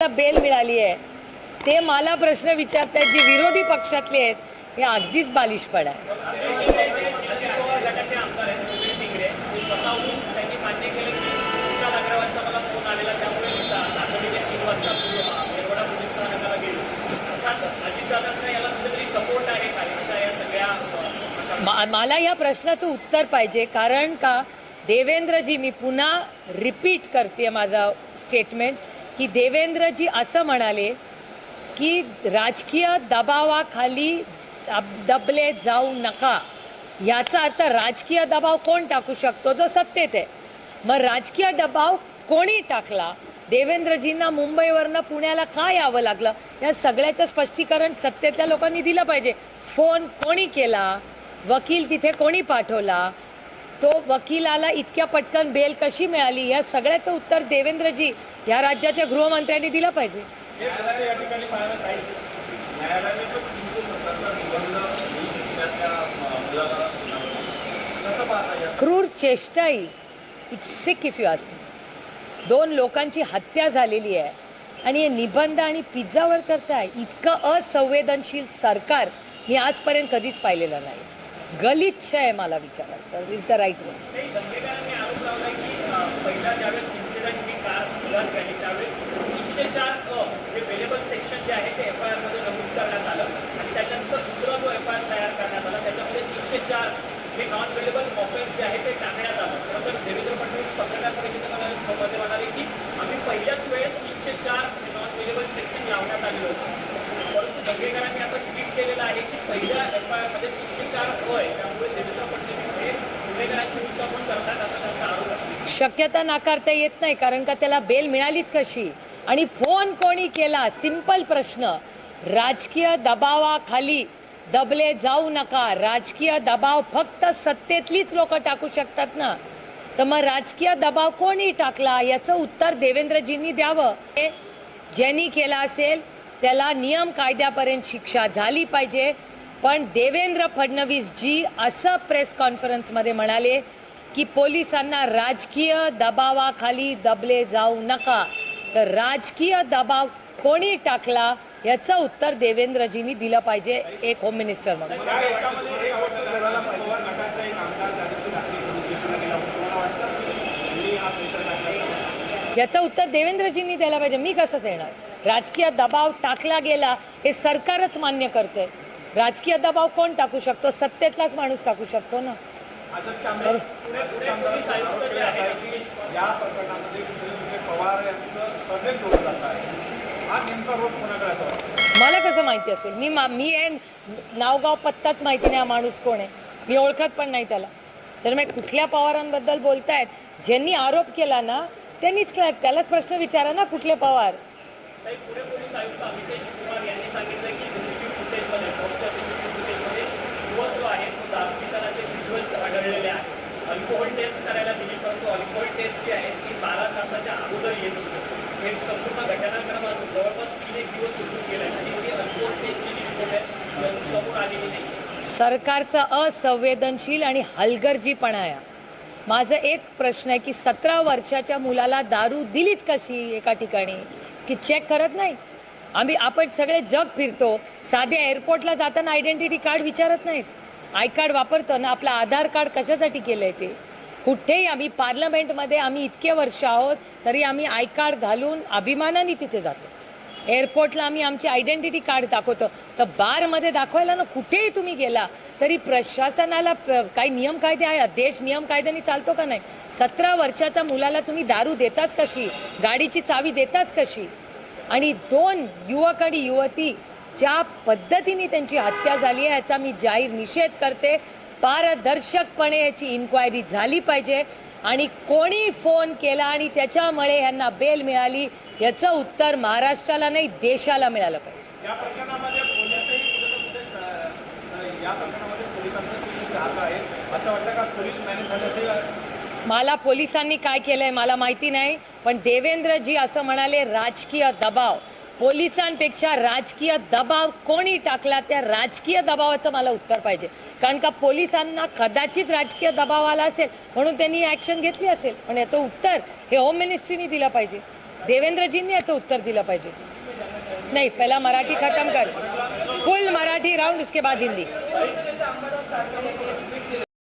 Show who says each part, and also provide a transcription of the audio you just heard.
Speaker 1: Bell मिळाली आहे. ते मला प्रश्न विचारतात जी विरोधी पक्षातले आहेत हे अगदीच बालिशपणा आहे. मला या प्रश्नाचं उत्तर पाहिजे कारण का देवेंद्रजी मी पुन्हा रिपीट करते माझा स्टेटमेंट की देवेंद्रजी असं म्हणाले की राजकीय दबावाखाली दबले जाऊ नका. याचा अर्थ राजकीय दबाव कोण टाकू शकतो? जो सत्तेत आहे. मग राजकीय दबाव कोणी टाकला? देवेंद्रजींना मुंबईवरनं पुण्याला का यावं लागलं? या सगळ्याचं स्पष्टीकरण सत्तेतल्या लोकांनी दिलं पाहिजे. फोन कोणी केला? वकील तिथे कोणी पाठवला? तो वकिलाला इतक्या पटकन बेल कशी मिळाली? या सगळ्याचं उत्तर देवेंद्रजी या राज्याच्या गृहमंत्र्यांनी दिलं पाहिजे.
Speaker 2: सत्तरचा निबंध ही
Speaker 1: क्रूर it's sick if you ask दोन लोकांची हत्या झालेली आहे आणि हे निबंध आणि पिझ्झावर करताय. इतकं असंवेदनशील सरकार मी आजपर्यंत कधीच पाहिलेलं नाही. गलिच्छ आहे मला विचारा. तर इज द राईट वे
Speaker 2: की पहिला ज्यावेळेस त्यावेळेस तीनशे चार वेलेबल सेक्शन जे आहे ते एफ आय नमूद करण्यात आलं आणि त्याच्यानंतर एफ आय आर तयार करण्यात त्याच्यामध्ये तीनशे चार नॉन जे ते टाकण्यात आलं. की आम्ही पहिल्याच वेळेस तीनशे चार नॉन वेलेबल सेक्शन लावण्यात आलेलं होतं. दंगेकरांनी आता ट्विट केलेलं आहे की पहिल्या एफ आय आरमध्ये तीनशे होय त्यामुळे देवेंद्र फडणवीस हे गुन्हेगारांची उच्चापण करतात असा त्यांचा आरोप आहे.
Speaker 1: शक्यता नाकारता येत नाही कारण का त्याला बेल मिळालीच कशी? आणि फोन कोणी केला? सिंपल प्रश्न. राजकीय दबावाखाली दबले जाऊ नका. राजकीय दबाव फक्त सत्तेतलीच लोक टाकू शकतात ना? तर मग राजकीय दबाव कोणी टाकला? याचं उत्तर देवेंद्रजींनी द्यावं. ज्यांनी केला असेल त्याला नियम कायद्यापर्यंत शिक्षा झाली पाहिजे. पण देवेंद्र फडणवीस जी असं प्रेस कॉन्फरन्समध्ये म्हणाले की पोलिसांना राजकीय दबावाखाली दबले जाऊ नका. तर राजकीय दबाव कोणी टाकला याचं उत्तर देवेंद्रजींनी दिलं पाहिजे. एक होम मिनिस्टर म्हणून. याचं उत्तर देवेंद्रजींनी द्यायला पाहिजे. मी कसंच येणार राजकीय दबाव टाकला गेला हे सरकारच मान्य करते राजकीय दबाव कोण टाकू शकतो? सत्तेतलाच माणूस टाकू शकतो ना? मला कसं माहिती असेल? मी मा आहे नावगाव पत्ताच माहिती नाही हा माणूस कोण आहे. मी ओळखत पण नाही त्याला. तर मग कुठल्या पवारांबद्दल बोलतायत? ज्यांनी आरोप केला ना त्यांनीच. त्यालाच प्रश्न विचारा ना कुठले पवार.
Speaker 2: अल्कोहोल टेस्ट करायला दिली परंतु अल्कोहोल टेस्ट जी आहे ती बारा तासाच्या अगोदर येत हे संपूर्ण घटनाक्रम जवळपास तीन एक दिवस सुरू केला आणि ती अल्कोहोल टेस्टची जी रिपोर्ट आहे समोर आलेली नाही.
Speaker 1: सरकारचा असंवेदनशील आणि हलगर्जीपणा आहे. माझं एक प्रश्न आहे की सतरा वर्षाच्या मुलाला दारू दिलीच कशी एका ठिकाणी? की चेक करत नाही? आम्ही आपण सगळे जग फिरतो. साध्या एअरपोर्टला जाताना आयडेंटिटी कार्ड विचारत नाहीत. आय कार्ड वापरतो ना आपलं आधार कार्ड कशासाठी केलं आहे ते? कुठेही आम्ही पार्लमेंटमध्ये आम्ही इतके वर्ष आहोत तरी आम्ही आय कार्ड घालून अभिमानाने तिथे जातो. एअरपोर्टला आम्ही आमची आयडेंटिटी कार्ड दाखवतो. तर बारमध्ये दाखवायला ना कुठेही तुम्ही गेला तरी प्रशासनाला काही नियम कायदे आहे देश नियम कायद्याने चालतो का नाही? सतरा वर्षाच्या मुलाला तुम्ही दारू देताच कशी? गाडीची चावी देताच कशी? आणि दोन युवक आणि युवती ज्या पद्धतीने त्यांची हत्या झाली आहे याचा मी जाहीर निषेध करते. पारदर्शकपणे याची इन्क्वायरी झाली पाहिजे. आणि कोणी फोन केला आणि त्याच्यामुळे यांना बेल मिळाली याचं उत्तर महाराष्ट्राला नाही देशाला मिळालं पाहिजे. मला पोलिसांनी काय केलंय मला माहिती नाही पण देवेंद्रजी असं म्हणाले राजकीय दबाव. पोलिसांपेक्षा राजकीय दबाव कोणी टाकला त्या राजकीय दबावाचं मला उत्तर पाहिजे. कारण का पोलिसांना कदाचित राजकीय दबाव आला असेल म्हणून त्यांनी ऍक्शन घेतली असेल. पण याचं उत्तर हे होम मिनिस्ट्रीने दिलं पाहिजे. देवेंद्रजींनी याचं उत्तर दिलं पाहिजे. नाही पहिला मराठी खतम कर. फुल मराठी राऊंड उसके बाद हिंदी.